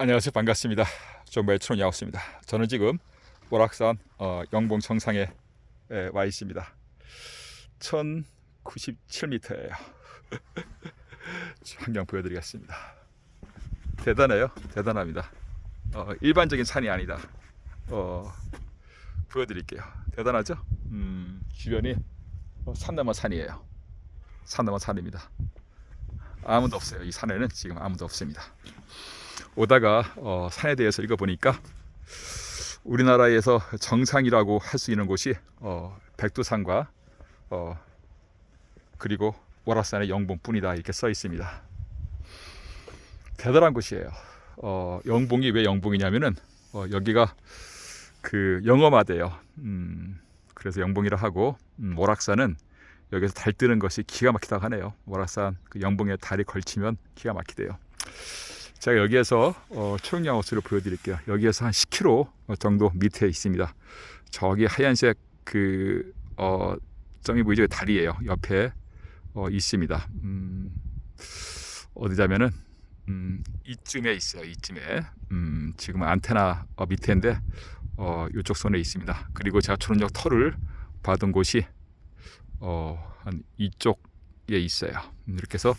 안녕하세요. 반갑습니다. 정부의 촌 야호스입니다. 저는 지금 오락산 어, 영봉 정상에 에, 와 있습니다. 1097m예요. 환경 보여드리겠습니다. 대단해요. 대단합니다. 어, 일반적인 산이 아니다. 어, 보여드릴게요. 대단하죠? 음, 주변이 어, 산 넘어 산이에요. 산 넘어 산입니다. 아무도 없어요. 이 산에는 지금 아무도 없습니다 오다가 어, 산에 대해서 읽어보니까 우리나라에서 정상이라고 할 수 있는 곳이 어, 백두산과 어, 그리고 월화산의 영봉뿐이다 이렇게 써 있습니다. 대단한 곳이에요. 어, 영봉이 왜 영봉이냐면은 어, 여기가 그 영어마대요. 음, 그래서 영봉이라 하고 음, 월악산은 여기서 달 뜨는 것이 기가 막히다고 하네요. 월악산 그 영봉에 달이 걸치면 기가 막히대요. 제가 여기에서 어, 초록양 호수를 보여드릴게요. 여기에서 한 10km 정도 밑에 있습니다. 저기 하얀색 그 어, 점이 보이죠? 다리예요. 옆에 어, 있습니다. 음, 어디냐면은 음, 이쯤에 있어요. 이쯤에 음, 지금 안테나 어, 밑에인데 어, 이쪽 손에 있습니다. 그리고 제가 초록역 터를 받은 곳이 어, 한 이쪽 에 있어요. 음, 이렇게 해서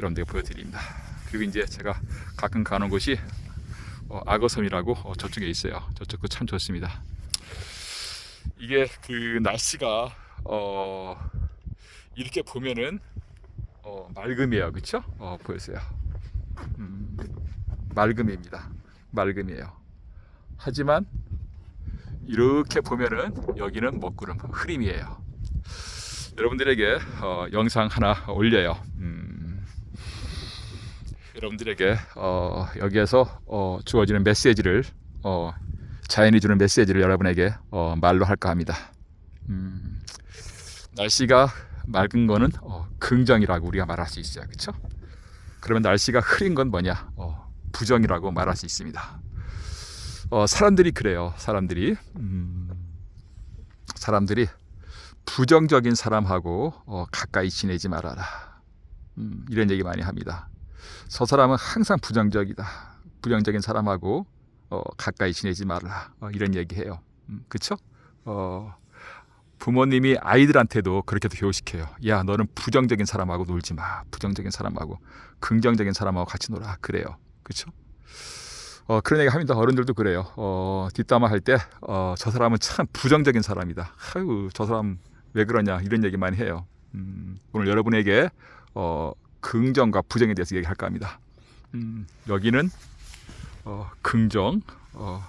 여러분들께 보여드립니다. 그리고 이제 제가 가끔 가는 곳이 어, 악어섬이라고 어, 저쪽에 있어요. 저쪽도 참 좋습니다. 이게 그 날씨가 어, 이렇게 보면은 어, 맑음이에요, 그렇죠? 어, 보여주세요. 음, 맑음입니다. 맑음이에요. 하지만 이렇게 보면은 여기는 먹구름 흐림이에요. 여러분들에게 어, 영상 하나 올려요. 음, 여러분들에게 어, 여기에서 어, 주어지는 메시지를 어, 자연이 주는 메시지를 여러분에게 어, 말로 할까 합니다. 음, 날씨가 맑은 거는 어, 긍정이라고 우리가 말할 수 있어요, 그렇죠? 그러면 날씨가 흐린 건 뭐냐? 어, 부정이라고 말할 수 있습니다. 어, 사람들이 그래요. 사람들이 음, 사람들이 부정적인 사람하고 어, 가까이 지내지 말아라. 음, 이런 얘기 많이 합니다. 저 사람은 항상 부정적이다. 부정적인 사람하고 어, 가까이 지내지 말라. 어, 이런 얘기해요. 음, 그렇죠? 어, 부모님이 아이들한테도 그렇게 교육시켜요. 야, 너는 부정적인 사람하고 놀지 마. 부정적인 사람하고 긍정적인 사람하고 같이 놀아. 그래요. 그렇죠? 어, 그런 얘기 합니다. 어른들도 그래요. 어, 뒷담화 할 때, 어, 저 사람은 참 부정적인 사람이다. 아유, 저 사람 왜 그러냐. 이런 얘기 많이 해요. 음, 오늘 여러분에게, 어, 긍정과 부정에 대해서 얘기할까 합니다. 음, 여기는, 어, 긍정, 어,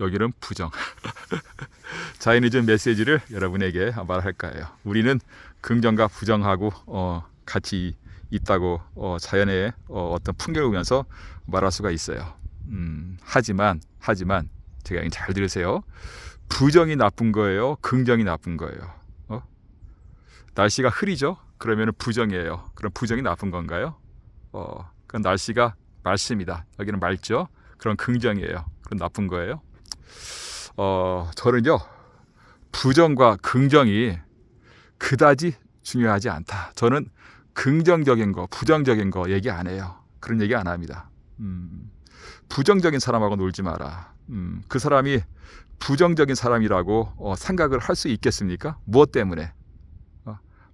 여기는 부정. 준 메시지를 여러분에게 말할까 해요. 우리는 긍정과 부정하고, 어, 같이 있다고, 어, 자연의 어, 어떤 풍경을 보면서 말할 수가 있어요. 음, 하지만 하지만 제가 잘 들으세요. 부정이 나쁜 거예요. 긍정이 나쁜 거예요. 어? 날씨가 흐리죠? 그러면 부정이에요. 그럼 부정이 나쁜 건가요? 어, 그건 날씨가 맑습니다. 여기는 맑죠? 그럼 긍정이에요. 그럼 나쁜 거예요? 어, 저는요. 부정과 긍정이 그다지 중요하지 않다. 저는 긍정적인 거, 부정적인 거 얘기 안 해요. 그런 얘기 안 합니다. 음, 부정적인 사람하고 놀지 마라. 음, 그 사람이 부정적인 사람이라고 어, 생각을 할 수 있겠습니까? 무엇 때문에?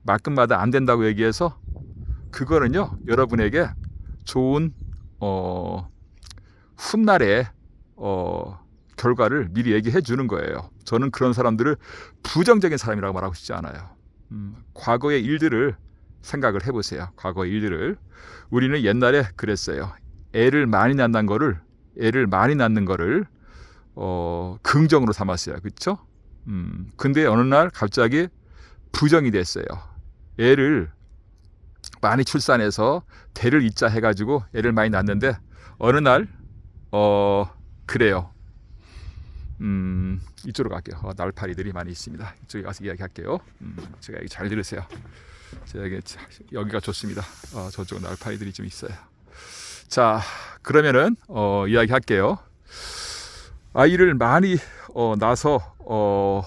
어, 말끝마다 안 된다고 얘기해서 그거는요 여러분에게 좋은 어, 훗날의 어, 결과를 미리 얘기해 주는 거예요. 저는 그런 사람들을 부정적인 사람이라고 말하고 싶지 않아요. 음, 과거의 일들을 생각을 해보세요. 과거의 일들을 우리는 옛날에 그랬어요. 애를 많이 낳는 거를 애를 많이 낳는 거를 어, 긍정으로 삼았어요. 그렇죠? 음, 근데 어느 날 갑자기 부정이 됐어요. 애를 많이 출산해서 대를 잇자 해가지고 애를 많이 낳는데 어느 날 어, 그래요. 음, 이쪽으로 갈게요. 어, 날파리들이 많이 있습니다. 이쪽에 가서 이야기할게요. 음, 제가 여기 잘 들으세요. 제가 여기, 여기가 좋습니다. 어, 저쪽은 날파리들이 좀 있어요. 자, 그러면은 어, 이야기할게요. 아이를 많이 어, 낳아서 어,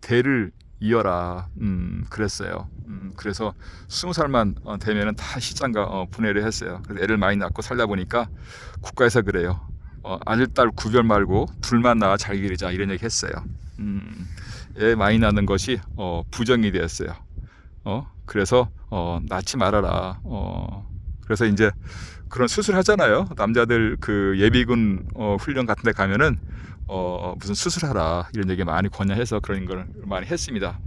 대를 이어라. 음, 그랬어요. 음, 그래서 스무 살만 어, 되면은 다 시장가 어, 분해를 했어요. 그래서 애를 많이 낳고 살다 보니까 국가에서 그래요. 어, 아들 딸 구별 말고 둘만 낳아 잘 기르자 이런 얘기 했어요. 음, 애 많이 낳는 것이 어, 부정이 되었어요. 어, 그래서 어, 낳지 말아라. 어, 그래서 이제 그런 수술 하잖아요. 남자들 그 예비군 어, 훈련 같은 데 가면은 어, 무슨 수술하라 이런 얘기 많이 권유해서 그런 걸 많이 했습니다.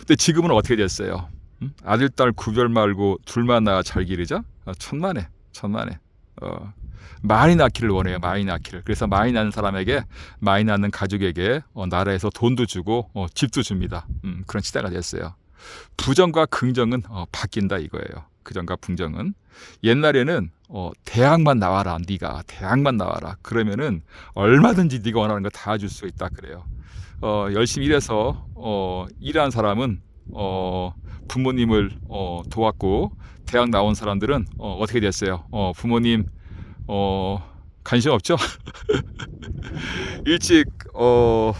근데 지금은 어떻게 됐어요? 음? 아들 딸 구별 말고 둘만 낳아 잘 기르자? 어, 천만에 천만에 어, 많이 낳기를 원해요. 많이 낳기를. 그래서 많이 낳는 사람에게 많이 낳는 가족에게 어, 나라에서 돈도 주고 어, 집도 줍니다. 음, 그런 시대가 됐어요. 부정과 긍정은 어, 바뀐다 이거예요. 그전과 긍정은 옛날에는 어, 대학만 나와라 네가 대학만 나와라 그러면은 얼마든지 네가 원하는 거 다 줄 수 있다 그래요. 어, 열심히 일해서 어, 일한 사람은 어, 부모님을 어, 도왔고 대학 나온 사람들은 어, 어떻게 됐어요? 어, 부모님 어, 관심 없죠? 일찍 어,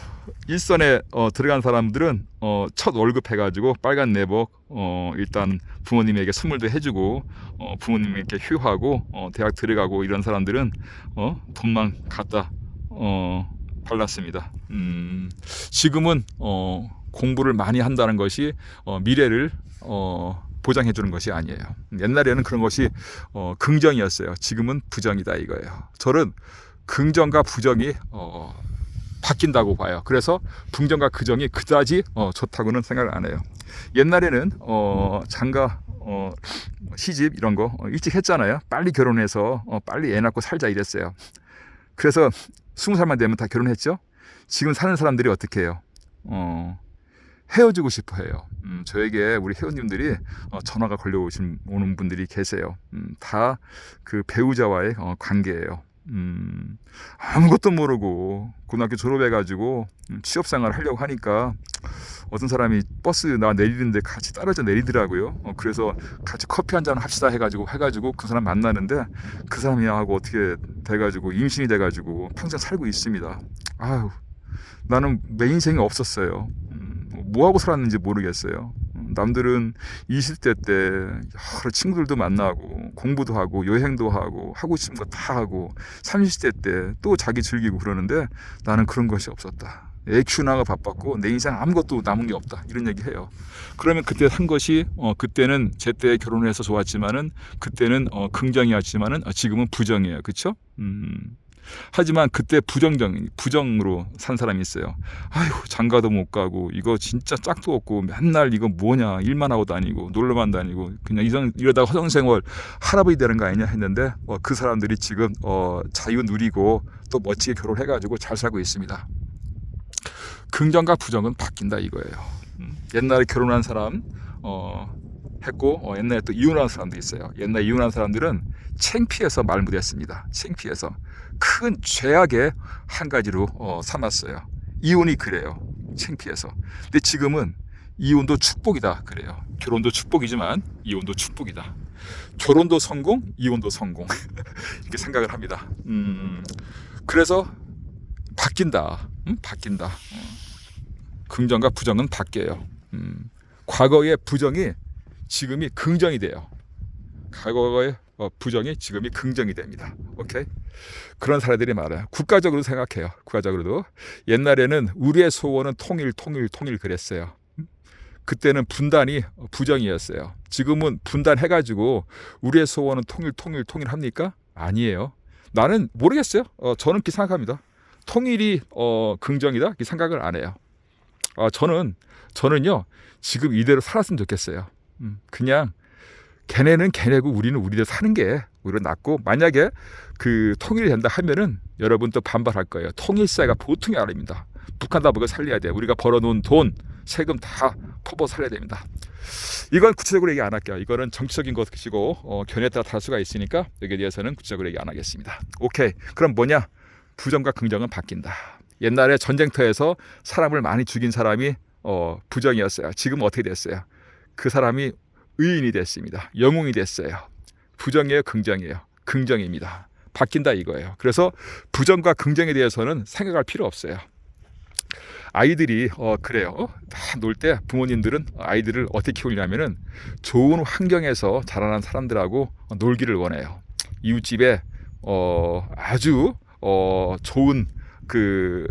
일선에 어, 들어간 사람들은 어, 첫 월급 해가지고 빨간 내복 어, 일단 부모님에게 선물도 해주고 어, 부모님에게 휴하고 어, 대학 들어가고 이런 사람들은 어, 돈만 갖다 어, 발랐습니다. 음, 지금은 어, 공부를 많이 한다는 것이 어, 미래를 어, 보장해 주는 것이 아니에요. 옛날에는 그런 것이 어, 긍정이었어요. 지금은 부정이다 이거예요. 저는 긍정과 부정이 어, 바뀐다고 봐요. 그래서 긍정과 긍정이 그다지 어, 좋다고는 생각을 안 해요. 옛날에는 어, 장가 어, 시집 이런 거 어, 일찍 했잖아요. 빨리 결혼해서 어, 빨리 애 낳고 살자 이랬어요. 그래서 스무 살만 되면 다 결혼했죠. 지금 사는 사람들이 어떻게 해요? 어, 헤어지고 싶어 해요. 음, 저에게 우리 회원님들이 어, 전화가 걸려오신 오는 분들이 계세요. 음, 다 그 배우자와의 어, 관계예요. 음, 아무것도 모르고 고등학교 졸업해가지고 음, 취업생활 하려고 하니까 어떤 사람이 버스 나 내리는데 같이 떨어져 내리더라고요. 어, 그래서 같이 커피 한 잔 합시다 해가지고 해가지고 그 사람 만나는데 그 사람이 하고 어떻게 돼가지고 임신이 돼가지고 평생 살고 있습니다. 아유 나는 내 인생이 없었어요. 음, 뭐 하고 살았는지 모르겠어요. 음, 남들은 20대 때 여러 친구들도 만나고 공부도 하고 여행도 하고 하고 싶은 거 다 하고 30대 때 또 자기 즐기고 그러는데 나는 그런 것이 없었다. 애 키우나가 바빴고 내 인생 아무것도 남은 게 없다 이런 얘기 해요. 그러면 그때 한 것이 어 그때는 제때 결혼을 해서 좋았지만은 그때는 어 긍정이었지만은 어, 지금은 부정이에요. 그렇죠? 음. 하지만 그때 부정적 부정으로 산 사람이 있어요. 아유 장가도 못 가고 이거 진짜 짝도 없고 맨날 이거 뭐냐 일만 하고 다니고 놀러만 다니고 그냥 이런 이러다가 허송생활 할아버지 되는 거 아니냐 했는데 어, 그 사람들이 지금 어, 자유 누리고 또 멋지게 결혼해가지고 잘 살고 있습니다. 긍정과 부정은 바뀐다 이거예요. 음, 옛날에 결혼한 사람 어, 했고 어, 옛날에 또 이혼한 사람도 있어요. 옛날 이혼한 사람들은 창피해서 말 못했습니다. 창피해서 큰 죄악의 한 가지로 어, 삼았어요. 이혼이 그래요. 창피해서. 근데 지금은 이혼도 축복이다 그래요. 결혼도 축복이지만 이혼도 축복이다. 결혼도 성공, 이혼도 성공 이렇게 생각을 합니다. 음, 그래서 바뀐다. 음, 바뀐다. 어. 긍정과 부정은 바뀌어요. 음, 과거의 부정이 지금이 긍정이 돼요. 과거의 어, 부정이 지금이 긍정이 됩니다. 오케이? 그런 사례들이 많아요. 국가적으로 생각해요. 국가적으로도 옛날에는 우리의 소원은 통일, 통일, 통일 그랬어요. 음? 그때는 분단이 부정이었어요. 지금은 분단해가지고 우리의 소원은 통일, 통일, 통일 합니까? 아니에요. 나는 모르겠어요. 어, 저는 그렇게 생각합니다. 통일이 어, 긍정이다? 이렇게 생각을 안 해요. 어, 저는 저는요 지금 이대로 살았으면 좋겠어요. 음, 그냥 걔네는 걔네고 우리는 우리대로 사는 게 오히려 낫고 만약에 그 통일이 된다 하면은 여러분 또 반발할 거예요. 통일사가 보통이 아닙니다. 북한 다 먹어 살려야 돼. 우리가 벌어놓은 돈 세금 다 퍼버 살려야 됩니다. 이건 구체적으로 얘기 안 할게요. 이거는 정치적인 것이고 어, 견해에 따라 다를 수가 있으니까 여기에 대해서는 구체적으로 얘기 안 하겠습니다. 오케이. 그럼 뭐냐? 부정과 긍정은 바뀐다. 옛날에 전쟁터에서 사람을 많이 죽인 사람이 어, 부정이었어요. 지금 어떻게 됐어요? 그 사람이 의인이 됐습니다. 영웅이 됐어요. 부정이에요, 긍정이에요. 긍정입니다. 바뀐다 이거예요. 그래서 부정과 긍정에 대해서는 생각할 필요 없어요. 아이들이 어 그래요. 다 놀 때 부모님들은 아이들을 어떻게 키우냐면은 좋은 환경에서 자라난 사람들하고 놀기를 원해요. 이웃집에 어, 아주 어, 좋은 그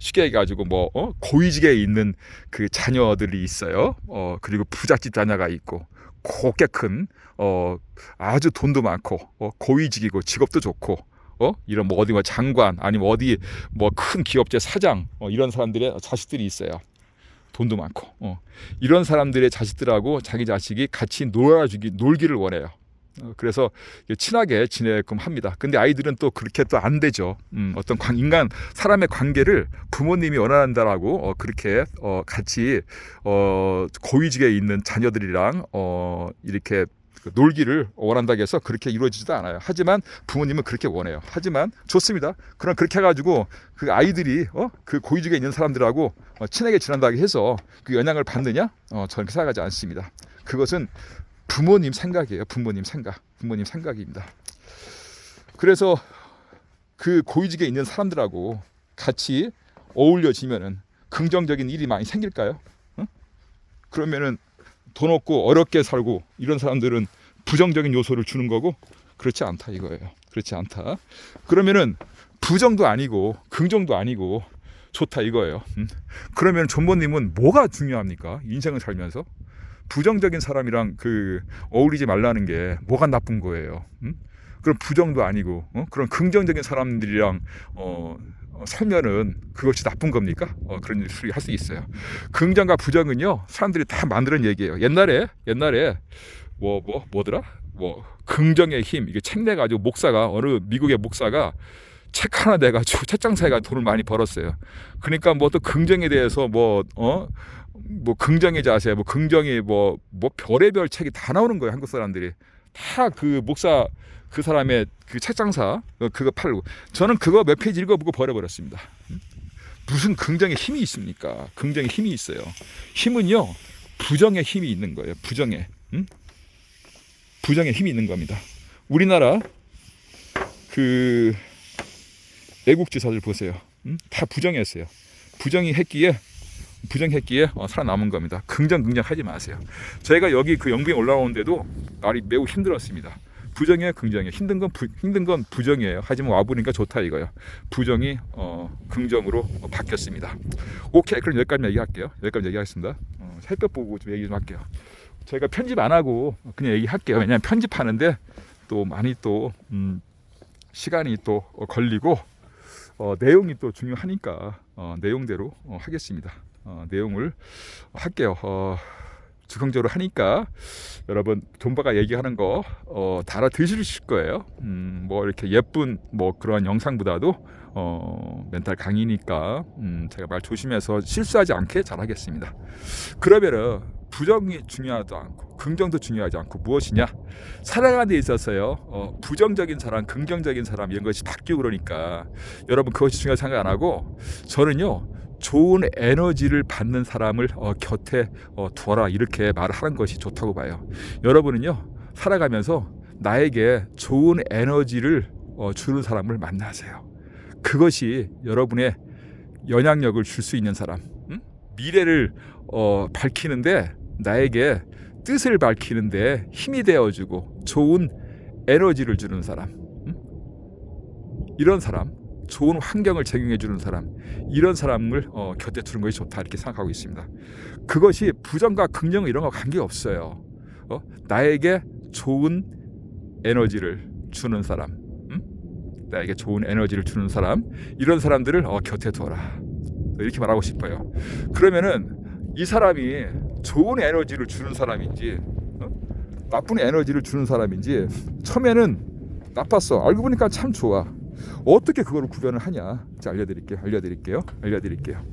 쉽게 얘기해가지고 뭐 어? 고위직에 있는 그 자녀들이 있어요. 어, 그리고 부잣집 자녀가 있고 곱게 큰 어, 아주 돈도 많고 어, 고위직이고 직업도 좋고 어? 이런 뭐 어디 뭐 장관 아니면 어디 뭐 큰 기업체 사장 어, 이런 사람들의 자식들이 있어요. 돈도 많고 어. 이런 사람들의 자식들하고 자기 자식이 같이 놀아주기 놀기를 원해요. 어, 그래서 친하게 지내게끔 합니다. 근데 아이들은 또 그렇게 또 안 되죠. 음, 어떤 관, 인간 사람의 관계를 부모님이 원한다라고 어, 그렇게 어, 같이 어, 고위직에 있는 자녀들이랑 어, 이렇게 그 놀기를 원한다고 해서 그렇게 이루어지지도 않아요. 하지만 부모님은 그렇게 원해요. 하지만 좋습니다. 그럼 그렇게 해가지고 그 아이들이 어? 그 고위직에 있는 사람들하고 어, 친하게 지낸다고 해서 그 영향을 받느냐? 어, 저는 생각하지 않습니다. 그것은 부모님 생각이에요. 부모님 생각. 부모님 생각입니다. 그래서 그 고위직에 있는 사람들하고 같이 어울려지면은 긍정적인 일이 많이 생길까요? 응? 그러면은 돈 없고 어렵게 살고 이런 사람들은 부정적인 요소를 주는 거고 그렇지 않다 이거예요. 그렇지 않다. 그러면은 부정도 아니고 긍정도 아니고 좋다 이거예요. 음. 그러면 존버님은 뭐가 중요합니까? 인생을 살면서 부정적인 사람이랑 그 어울리지 말라는 게 뭐가 나쁜 거예요. 음? 그럼 부정도 아니고 어? 그런 긍정적인 사람들이랑 어, 어, 살면은 그것이 나쁜 겁니까? 어, 그런 소리 할 수 있어요. 긍정과 부정은요 사람들이 다 만드는 얘기예요. 옛날에 옛날에 뭐뭐 뭐, 더라 뭐 긍정의 힘 이게 책 내 가지고 목사가 어느 미국의 목사가 책 하나 내 가지고 책장사가 돈을 많이 벌었어요. 그러니까 뭐 또 긍정에 대해서 뭐 어. 뭐 긍정의 자세, 뭐 긍정의 뭐, 뭐 별의별 책이 다 나오는 거예요. 한국 사람들이 다 그 목사 그 사람의 그 책장사 어, 그거 팔고 저는 그거 몇 페이지 읽어보고 버려버렸습니다. 무슨 긍정의 힘이 있습니까? 긍정의 힘이 있어요. 힘은요 부정의 힘이 있는 거예요. 부정의 음? 부정의 힘이 있는 겁니다. 우리나라 그 애국지사들 보세요. 음? 다 부정했어요. 부정이 했기에 부정했기에 어, 살아남은 겁니다. 긍정 긍정 하지 마세요. 저희가 여기 그 영부에 올라오는데도 날이 매우 힘들었습니다. 부정이에요, 긍정이에요. 힘든 건 부, 힘든 건 부정이에요. 하지만 와보니까 좋다 이거요. 부정이 어, 긍정으로 어, 바뀌었습니다. 오케이, 그럼 여기까지 얘기할게요. 여기까지 얘기하겠습니다. 어, 살펴 보고 좀 얘기 좀 할게요. 저희가 편집 안 하고 그냥 얘기할게요. 왜냐하면 편집하는데 또 많이 또 음, 시간이 또 걸리고 어, 내용이 또 중요하니까 어, 내용대로 어, 하겠습니다. 어, 내용을 할게요. 어, 즉흥적으로 하니까 여러분 존바가 얘기하는 거 어, 다 알아들으실 거예요. 음, 뭐 이렇게 예쁜 뭐 그런 영상보다도 어, 멘탈 강의니까 음, 제가 말 조심해서 실수하지 않게 잘하겠습니다. 그러면은 부정이 중요하지 않고 긍정도 중요하지 않고 무엇이냐 살아가는 데 있어서요 어, 부정적인 사람 긍정적인 사람 이런 것이 바뀌고 그러니까 여러분 그것이 중요하지 생각 안 하고 저는요 좋은 에너지를 받는 사람을 어, 곁에 어, 두어라 이렇게 말을 하는 것이 좋다고 봐요. 여러분은요 살아가면서 나에게 좋은 에너지를 어, 주는 사람을 만나세요. 그것이 여러분의 영향력을 줄 수 있는 사람, 응? 미래를 어, 밝히는데 나에게 뜻을 밝히는데 힘이 되어주고 좋은 에너지를 주는 사람, 응? 이런 사람 좋은 환경을 제공해 주는 사람 이런 사람을 어, 곁에 두는 것이 좋다 이렇게 생각하고 있습니다. 그것이 부정과 긍정 이런 거 관계 없어요. 어? 나에게 좋은 에너지를 주는 사람, 음? 나에게 좋은 에너지를 주는 사람 이런 사람들을 어, 곁에 두어라 이렇게 말하고 싶어요. 그러면은 이 사람이 좋은 에너지를 주는 사람인지 어? 나쁜 에너지를 주는 사람인지 처음에는 나빴어. 알고 보니까 참 좋아. 어떻게 그거를 구별을 하냐? 자, 알려드릴게요. 알려드릴게요. 알려드릴게요.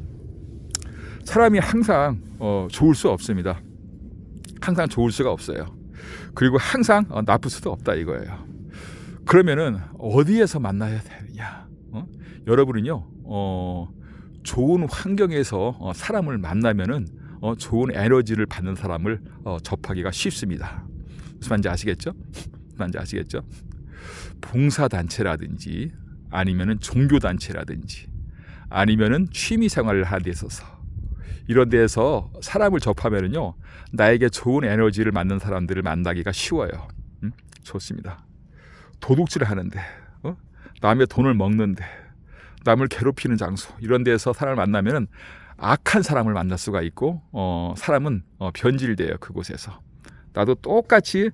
사람이 항상 어, 좋을 수 없습니다. 항상 좋을 수가 없어요. 그리고 항상 어, 나쁠 수도 없다 이거예요. 그러면은 어디에서 만나야 되느냐? 어? 여러분은요, 어, 좋은 환경에서 어, 사람을 만나면은 어, 좋은 에너지를 받는 사람을 어, 접하기가 쉽습니다. 무슨 말인지 아시겠죠? 무슨 말인지 아시겠죠? 봉사단체라든지 아니면은 종교단체라든지 아니면은 취미생활을 하는 데 있어서 이런 데에서 사람을 접하면은요 나에게 좋은 에너지를 받는 사람들을 만나기가 쉬워요. 음? 좋습니다. 도둑질을 하는데 어? 남의 돈을 먹는데 남을 괴롭히는 장소 이런 데서 사람을 만나면 악한 사람을 만날 수가 있고 어, 사람은 어, 변질돼요 그곳에서 나도 똑같이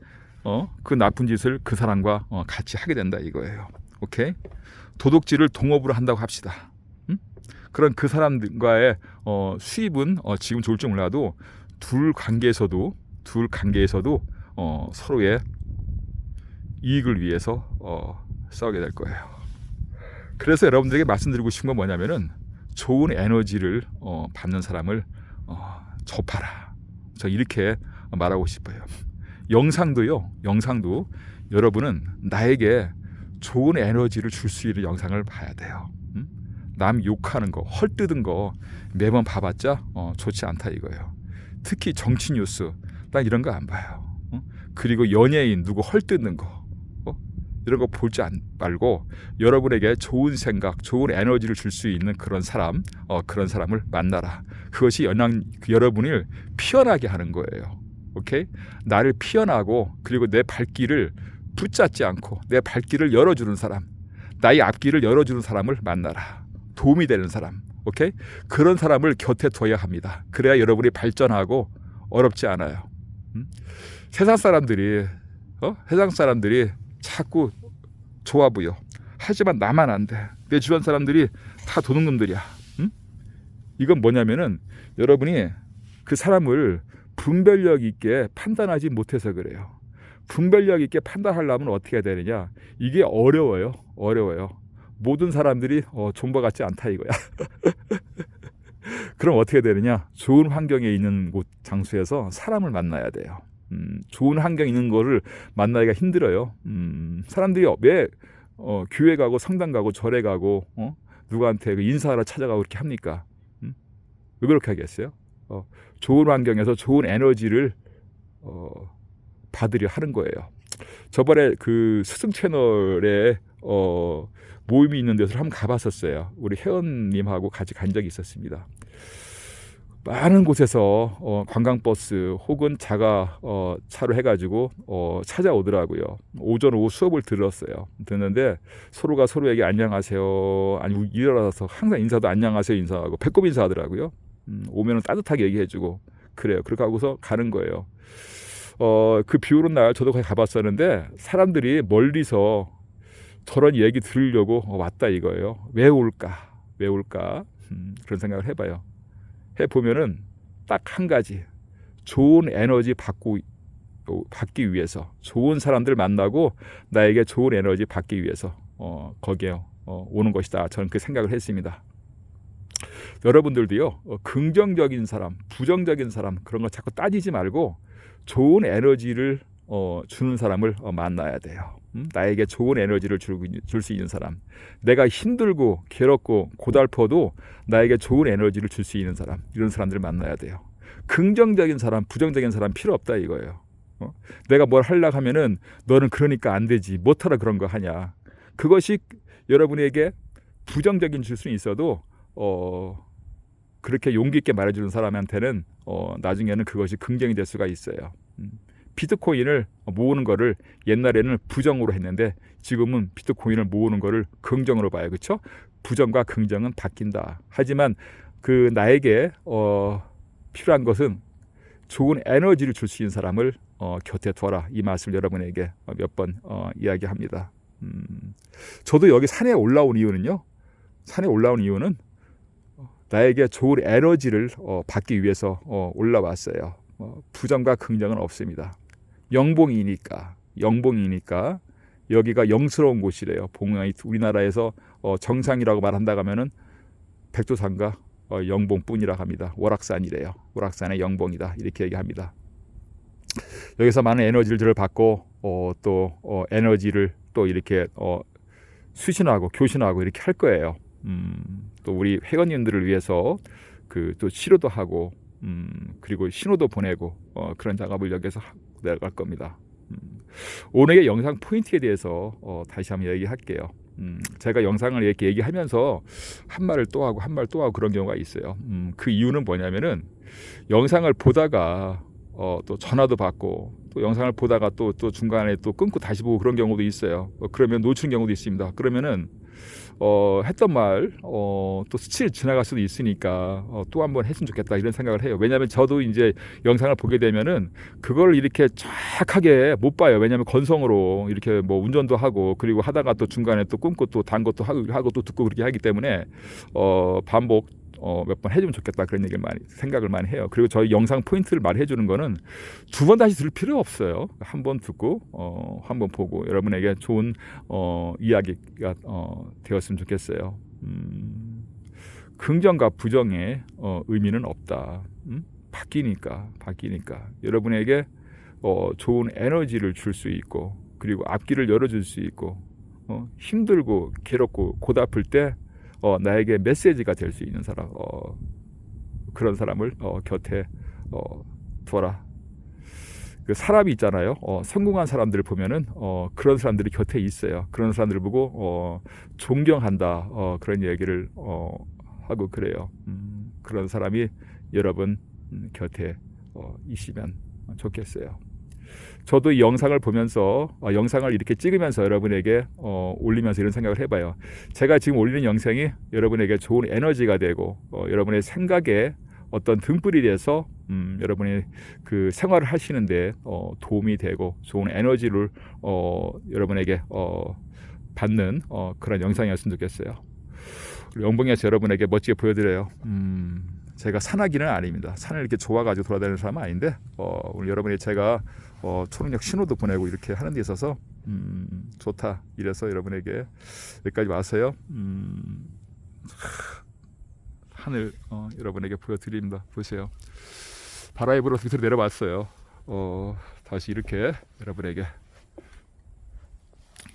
어, 그 나쁜 짓을 그 사람과 어, 같이 하게 된다 이거예요 오케이 도둑질을 동업으로 한다고 합시다 음? 그런 그 사람과의 어, 수입은 어, 지금 좋을지 몰라도 둘 관계에서도 둘 관계에서도 어, 서로의 이익을 위해서 어, 싸우게 될 거예요. 그래서 여러분들에게 말씀드리고 싶은 건 뭐냐면은 좋은 에너지를 어, 받는 사람을 어, 접하라. 저 이렇게 말하고 싶어요. 영상도요. 영상도 여러분은 나에게 좋은 에너지를 줄 수 있는 영상을 봐야 돼요. 음? 남 욕하는 거, 헐뜯은 거 매번 봐봤자 어, 좋지 않다 이거예요. 특히 정치 뉴스, 난 이런 거 안 봐요. 어? 그리고 연예인 누구 헐뜯는 거, 어? 이런 거 보지 않, 말고 여러분에게 좋은 생각, 좋은 에너지를 줄 수 있는 그런 사람, 어, 그런 사람을 만나라. 그것이 연락, 여러분을 피어나게 하는 거예요. 오케이? 나를 피어나고 그리고 내 발길을 붙잡지 않고 내 발길을 열어주는 사람, 나의 앞길을 열어주는 사람을 만나라. 도움이 되는 사람, 오케이? 그런 사람을 곁에 둬야 합니다. 그래야 여러분이 발전하고 어렵지 않아요. 음? 세상 사람들이 어? 세상 사람들이 자꾸 좋아 보여. 하지만 나만 안 돼. 내 주변 사람들이 다 도둑놈들이야. 음? 이건 뭐냐면은 여러분이 그 사람을 분별력 있게 판단하지 못해서 그래요. 분별력 있게 판단하려면 어떻게 해야 되느냐? 이게 어려워요. 어려워요. 모든 사람들이 어, 존버 같지 않다 이거야. 그럼 어떻게 되느냐? 좋은 환경에 있는 곳 장소에서 사람을 만나야 돼요. 음, 좋은 환경 있는 거를 만나기가 힘들어요. 음, 사람들이 왜 어, 교회 가고 성당 가고 절에 가고 어? 누구한테 그 인사하러 찾아가고 그렇게 합니까? 음? 왜 그렇게 하겠어요? 어, 좋은 환경에서 좋은 에너지를 어, 받으려 하는 거예요. 저번에 그 스승 채널에 어, 모임이 있는 데서 한번 가봤었어요. 우리 회원님하고 같이 간 적이 있었습니다. 많은 곳에서 어, 관광버스 혹은 자가 어, 차로 해가지고 어, 찾아오더라고요. 오전 오후 수업을 들었어요. 듣는데 서로가 서로에게 안녕하세요. 아니 일어나서 항상 인사도 안녕하세요 인사하고 배꼽 인사하더라고요. 음, 오면은 따뜻하게 얘기해주고 그래요. 그렇게 하고서 가는 거예요. 어, 그 비 오는 날 저도 가봤었는데 사람들이 멀리서 저런 얘기 들으려고 왔다 이거예요. 왜 올까? 왜 올까? 음, 그런 생각을 해봐요. 해보면은 딱 한 가지. 좋은 에너지 받고, 어, 받기 위해서. 좋은 사람들 만나고 나에게 좋은 에너지 받기 위해서. 어, 거기에 어, 오는 것이다. 저는 그 생각을 했습니다. 여러분들도요, 어, 긍정적인 사람, 부정적인 사람, 그런 거 자꾸 따지지 말고 좋은 에너지를 어, 주는 사람을 어, 만나야 돼요. 음? 나에게 좋은 에너지를 줄 수 있는 사람. 내가 힘들고 괴롭고 고달퍼도 나에게 좋은 에너지를 줄 수 있는 사람. 이런 사람들을 만나야 돼요. 긍정적인 사람, 부정적인 사람 필요 없다 이거예요. 어? 내가 뭘 하려고 하면은 너는 그러니까 안 되지. 못하라 그런 거 하냐. 그것이 여러분에게 부정적인 줄 수는 있어도 어, 그렇게 용기 있게 말해주는 사람한테는 어, 나중에는 그것이 긍정이 될 수가 있어요. 음. 비트코인을 모으는 거를 옛날에는 부정으로 했는데 지금은 비트코인을 모으는 거를 긍정으로 봐요. 그렇죠? 부정과 긍정은 바뀐다. 하지만 그 나에게 어, 필요한 것은 좋은 에너지를 줄 수 있는 사람을 어, 곁에 둬라. 이 말씀을 여러분에게 몇번 어, 이야기합니다. 음, 저도 여기 산에 올라온 이유는요. 산에 올라온 이유는 나에게 좋은 에너지를 어, 받기 위해서 어, 올라왔어요. 어, 부정과 긍정은 없습니다. 영봉이니까 영봉이니까 여기가 영스러운 곳이래요. 봉양이 우리나라에서 어, 정상이라고 말한다고 하면은 백두산과 어, 영봉뿐이라 합니다. 월악산이래요. 월악산의 영봉이다 이렇게 얘기합니다. 여기서 많은 에너지를 받고 어, 또 어, 에너지를 또 이렇게 어, 수신하고 교신하고 이렇게 할 거예요. 음, 또 우리 회원님들을 위해서 그 또 치료도 하고 음, 그리고 신호도 보내고 어, 그런 작업을 여기서 내려갈 겁니다. 음, 오늘의 영상 포인트에 대해서 어, 다시 한번 얘기할게요. 음, 제가 영상을 이렇게 얘기하면서 한 말을 또 하고 한 말 또 하고 그런 경우가 있어요. 음, 그 이유는 뭐냐면은 영상을 보다가 어, 또 전화도 받고 또또 영상을 보다가 또 또 중간에 또 끊고 다시 보고 그런 경우도 있어요. 어, 그러면 놓치는 경우도 있습니다. 그러면은 어, 했던 말, 어, 또 스칠 지나갈 수도 있으니까 어, 또 한번 했으면 좋겠다 이런 생각을 해요. 왜냐하면 저도 이제 영상을 보게 되면은 그걸 이렇게 정확하게 못 봐요. 왜냐하면 건성으로 이렇게 뭐 운전도 하고 그리고 하다가 또 중간에 또 끊고 또 단 것도 하고, 하고 또 듣고 그렇게 하기 때문에 어, 반복 어, 몇 번 해주면 좋겠다 그런 얘기를 많이 생각을 많이 해요. 그리고 저희 영상 포인트를 말해 주는 거는 두 번 다시 들을 필요 없어요. 한 번 듣고 어, 한 번 보고 여러분에게 좋은 어, 이야기가 어, 되었으면 좋겠어요. 음, 긍정과 부정의 어, 의미는 없다. 음? 바뀌니까 바뀌니까 여러분에게 어, 좋은 에너지를 줄 수 있고 그리고 앞길을 열어줄 수 있고 어, 힘들고 괴롭고 고달플 때 어, 나에게 메시지가 될 수 있는 사람 어, 그런 사람을 어, 곁에 어, 두어라. 그 사람이 있잖아요. 어, 성공한 사람들을 보면은 어, 그런 사람들이 곁에 있어요. 그런 사람들을 보고 어, 존경한다. 어, 그런 얘기를 어, 하고 그래요. 음, 그런 사람이 여러분 음, 곁에 어, 있으면 좋겠어요. 저도 이 영상을 보면서 어, 영상을 이렇게 찍으면서 여러분에게 어, 올리면서 이런 생각을 해봐요. 제가 지금 올리는 영상이 여러분에게 좋은 에너지가 되고 어, 여러분의 생각에 어떤 등불이 돼서 음, 여러분이 그 생활을 하시는데 어, 도움이 되고 좋은 에너지를 어, 여러분에게 어, 받는 어, 그런 영상이었으면 좋겠어요. 우리 영봉이에서 여러분에게 멋지게 보여드려요. 음, 제가 산악인은 아닙니다. 산을 이렇게 좋아가지고 돌아다니는 사람은 아닌데 어, 오늘 여러분이 제가 어, 초능력 신호도 보내고 이렇게 하는 데 있어서 음, 좋다 이래서 여러분에게 여기까지 와서요. 음, 하늘 어, 여러분에게 보여드립니다. 보세요. 바람이 불어서 밑으로 내려왔어요. 어, 다시 이렇게 여러분에게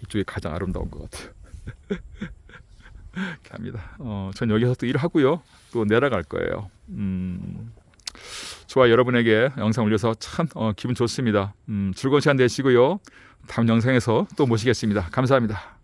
이쪽이 가장 아름다운 것 같아요. 합니다. 어, 전 여기서 또 일하고요. 또 내려갈 거예요. 음, 좋아 여러분에게 영상 올려서 참 어, 기분 좋습니다. 음, 즐거운 시간 되시고요. 다음 영상에서 또 모시겠습니다. 감사합니다.